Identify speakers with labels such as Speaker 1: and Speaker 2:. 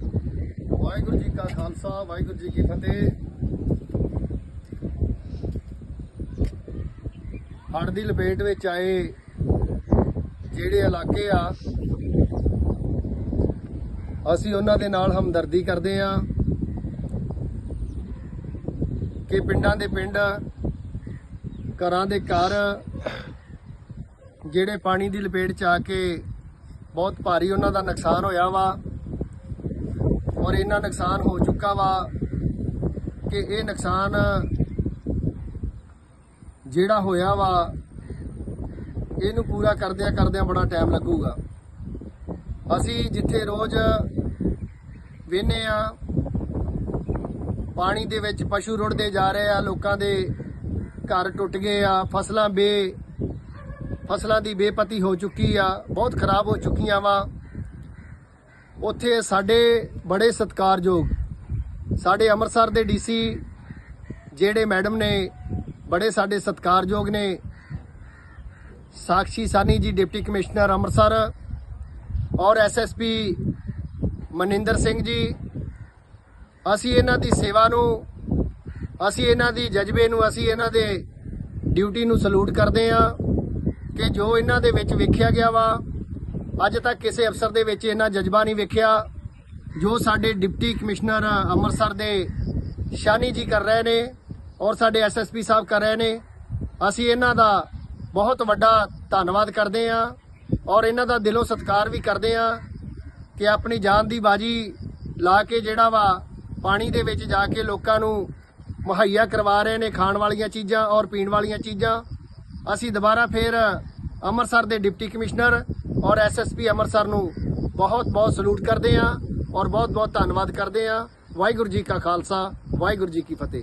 Speaker 1: ਵਾਹਿਗੁਰੂ ਜੀ ਕਾ ਖਾਲਸਾ, ਵਾਹਿਗੁਰੂ ਜੀ ਕੀ ਫਤਿਹ। ਹੜ੍ਹ ਦੀ ਲਪੇਟ ਵਿੱਚ ਆਏ ਜਿਹੜੇ ਇਲਾਕੇ ਆ, ਅਸੀਂ ਉਹਨਾਂ ਦੇ ਨਾਲ ਹਮਦਰਦੀ ਕਰਦੇ ਆ ਕਿ ਪਿੰਡਾਂ ਦੇ ਪਿੰਡ, ਘਰਾਂ ਦੇ ਘਰ ਜਿਹੜੇ ਪਾਣੀ ਦੀ ਲਪੇਟ ਚ ਆ ਕੇ ਬਹੁਤ ਭਾਰੀ ਉਹਨਾਂ ਦਾ ਨੁਕਸਾਨ ਹੋਇਆ ਵਾ। ਔਰ ਇੰਨਾ ਨੁਕਸਾਨ ਹੋ ਚੁੱਕਾ ਵਾ ਕਿ ਇਹ ਨੁਕਸਾਨ ਜਿਹੜਾ ਹੋਇਆ ਵਾ, ਇਹਨੂੰ ਪੂਰਾ ਕਰਦਿਆਂ ਕਰਦਿਆਂ ਬੜਾ ਟਾਈਮ ਲੱਗੂਗਾ। ਅਸੀਂ ਜਿੱਥੇ ਰੋਜ਼ ਵੇਨੇ ਆ, ਪਾਣੀ ਦੇ ਵਿੱਚ ਪਸ਼ੂ ਰੁੜਦੇ ਜਾ ਰਹੇ ਆ, ਲੋਕਾਂ ਦੇ ਘਰ ਟੁੱਟ ਗਏ ਆ, ਫਸਲਾਂ ਬੇ, ਫਸਲਾਂ ਦੀ ਬੇਪਤੀ ਹੋ ਚੁੱਕੀ ਆ, ਬਹੁਤ ਖਰਾਬ ਹੋ ਚੁੱਕੀਆਂ ਵਾ। ਉੱਥੇ ਸਾਡੇ ਬੜੇ ਸਤਿਕਾਰਯੋਗ ਸਾਡੇ ਅੰਮ੍ਰਿਤਸਰ ਦੇ ਡੀਸੀ ਜਿਹੜੇ ਮੈਡਮ ਨੇ, ਬੜੇ ਸਾਡੇ ਸਤਿਕਾਰਯੋਗ ਨੇ। ਸਾਕਸ਼ੀ ਸਾਨੀ ਜੀ, ਡਿਪਟੀ ਕਮਿਸ਼ਨਰ ਅੰਮ੍ਰਿਤਸਰ ਔਰ ਐਸਐਸਪੀ ਮਨਿੰਦਰ ਸਿੰਘ ਜੀ, ਅਸੀਂ ਇਹਨਾਂ ਦੀ ਸੇਵਾ ਨੂੰ, ਅਸੀਂ ਇਹਨਾਂ ਦੀ ਜਜ਼ਬੇ ਨੂੰ, ਅਸੀਂ ਇਹਨਾਂ ਦੇ ਡਿਊਟੀ ਨੂੰ ਸਲੂਟ ਕਰਦੇ ਹਾਂ ਕਿ ਜੋ ਇਹਨਾਂ ਦੇ ਵਿੱਚ ਵੇਖਿਆ ਗਿਆ ਵਾ ਅੱਜ ਤੱਕ ਕਿਸੇ ਅਫਸਰ ਦੇ ਵਿੱਚ ਇਹਨਾਂ ਜਜ਼ਬਾ ਨਹੀਂ ਵੇਖਿਆ ਜੋ ਸਾਡੇ ਡਿਪਟੀ ਕਮਿਸ਼ਨਰ ਅੰਮ੍ਰਿਤਸਰ ਦੇ ਸ਼ਾਨੀ ਜੀ ਕਰ ਰਹੇ ਨੇ ਔਰ ਸਾਡੇ ਐਸਐਸਪੀ ਸਾਹਿਬ ਕਰ ਰਹੇ ਨੇ। ਅਸੀਂ ਇਹਨਾਂ ਦਾ ਬਹੁਤ ਵੱਡਾ ਧੰਨਵਾਦ ਕਰਦੇ ਹਾਂ ਔਰ ਇਹਨਾਂ ਦਾ ਦਿਲੋਂ ਸਤਿਕਾਰ ਵੀ ਕਰਦੇ ਹਾਂ ਕਿ ਆਪਣੀ ਜਾਨ ਦੀ ਬਾਜੀ ਲਾ ਕੇ ਜਿਹੜਾ ਵਾ ਪਾਣੀ ਦੇ ਵਿੱਚ ਜਾ ਕੇ ਲੋਕਾਂ ਨੂੰ ਮੁਹੱਈਆ ਕਰਵਾ ਰਹੇ ਨੇ ਖਾਣ ਵਾਲੀਆਂ ਚੀਜ਼ਾਂ ਔਰ ਪੀਣ ਵਾਲੀਆਂ ਚੀਜ਼ਾਂ। ਅਸੀਂ ਦੁਬਾਰਾ ਫੇਰ ਅੰਮ੍ਰਿਤਸਰ ਦੇ ਡਿਪਟੀ ਕਮਿਸ਼ਨਰ ਔਰ ਐਸਐਸਪੀ ਅੰਮ੍ਰਿਤਸਰ ਨੂੰ ਬਹੁਤ ਬਹੁਤ ਸਲੂਟ ਕਰਦੇ ਹਾਂ ਔਰ ਬਹੁਤ ਬਹੁਤ ਧੰਨਵਾਦ ਕਰਦੇ ਹਾਂ। ਵਾਹਿਗੁਰੂ ਜੀ ਕਾ ਖਾਲਸਾ, ਵਾਹਿਗੁਰੂ ਜੀ ਕੀ ਫਤਿਹ।